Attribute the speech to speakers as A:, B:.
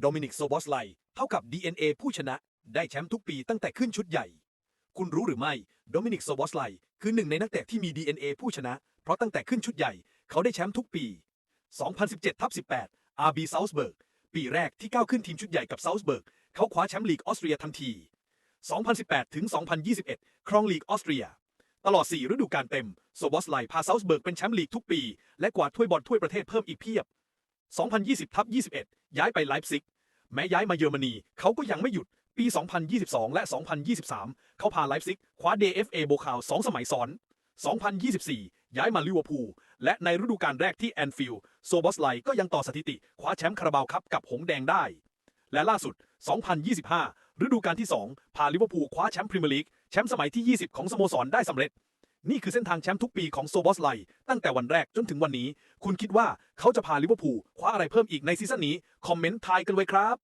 A: โดมินิกโซบอสไลเท่ากับ DNA ผู้ชนะ ได้แชมป์ทุกปีตั้งแต่ขึ้นชุดใหญ่ คุณรู้หรือไม่ โดมินิกโซบอสไลคือหนึ่งในนักเตะที่มี DNA ผู้ชนะ เพราะตั้งแต่ขึ้นชุดใหญ่ เขาได้แชมป์ทุกปี 2017ทับ18 RB ซา s ์เบิร์กปีแรกที่ก้าวขึ้นทีมชุดใหญ่กับซา s ์เบิร์กเขาคว้าแชมป์ลีกออสเตรียทันที 2018 ถึง 2021 ครองลีกออสเตรีย ตลอด 4 ฤดูกาลเต็ม โซบอสไลพาเซา s ์เบิร์กเป็นแชมป์ลีกทุกปี และกวาดถ้วยบอลถ้วยประเทศเพิ่มอีกเพียบ 2020ทับ21 ย้ายไปไลฟ์ซิก แม้ย้ายมาเยอรมนี เขาก็ยังไม่หยุด ปี 2022 และ 2023 เขาพาไลฟ์ซิก คว้า DFA โบคาว2สมัยซ้อน 2024 ย้ายมาลิเวอร์พูล และในฤดูกาลแรกที่แอนฟิลด์โซบอสไลก็ยังต่อสถิติ คว้าแชมป์คาราบาวครับกับหงแดงได้ และล่าสุด 2025 ฤดูกาลที่ 2 พาลิเวอร์พูลคว้าแชมป์พรีเมียร์ลีก แชมป์สมัยที่ 20 ของสโมสรได้สำเร็จ นี่คือเส้นทางแชมป์ทุกปีของโซบอสไลตั้งแต่วันแรกจนถึงวันนี้ คุณคิดว่าเขาจะพาลิเวอร์พูลคว้าอะไรเพิ่มอีกในซีซั่นนี้ คอมเมนต์ทายกันไว้ครับ